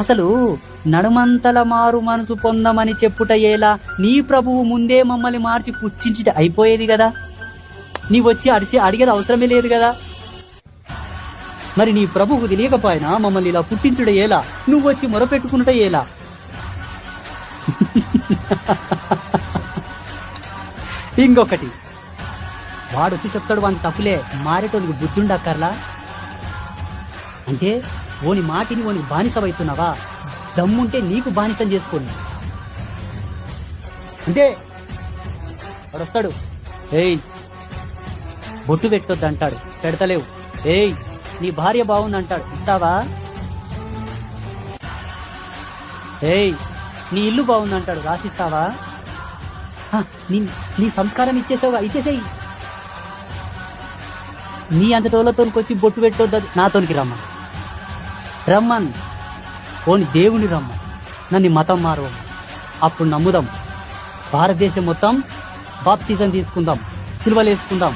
అసలు నడుమంతల మారు మనసు పొందమని చెప్పుట ఏలా? నీ ప్రభువు ముందే మమ్మల్ని మార్చి పుచ్చించిట అయిపోయేది కదా నీ వచ్చి అడిచి అడిగేది అవసరమే లేదు కదా మరి నీ ప్రభువు తెలియకపోయినా మమ్మల్ని ఇలా పుట్టించుట ఎలా నువ్వు వచ్చి మొరపెట్టుకున్నట ఎలా ఇంకొకటి. వాడు వచ్చి చెప్తాడు వాని తప్పులే. మారేటోనికి బుద్ధుండక్కర్లా అంటే ఓని మాటిని ఓని బానిసవైతున్నావా? దమ్ముంటే నీకు బానిసం చేసుకోండి అంటే వాడు వస్తాడు ఏయ్ బొట్టు పెట్టొద్దు అంటాడు పెడతలేవు. ఏయ్ నీ భార్య బాగుంది అంటాడు ఇస్తావా? ఏయ్ నీ ఇల్లు బాగుంది అంటాడు రాసిస్తావా నీ నీ సంస్కారం ఇచ్చేసావుగా. ఇచ్చేసేయి. నీ అంతటోళ్ళతోనికి వచ్చి బొట్టు పెట్టొద్దు నాతోనికి రమ్మా. రమ్మన్. ఓని దేవుని రమ్మన్ నన్ను మతం మారు అప్పుడు నమ్ముదాం. భారతదేశం మొత్తం బాప్తిజం తీసుకుందాం. సిల్వలు వేసుకుందాం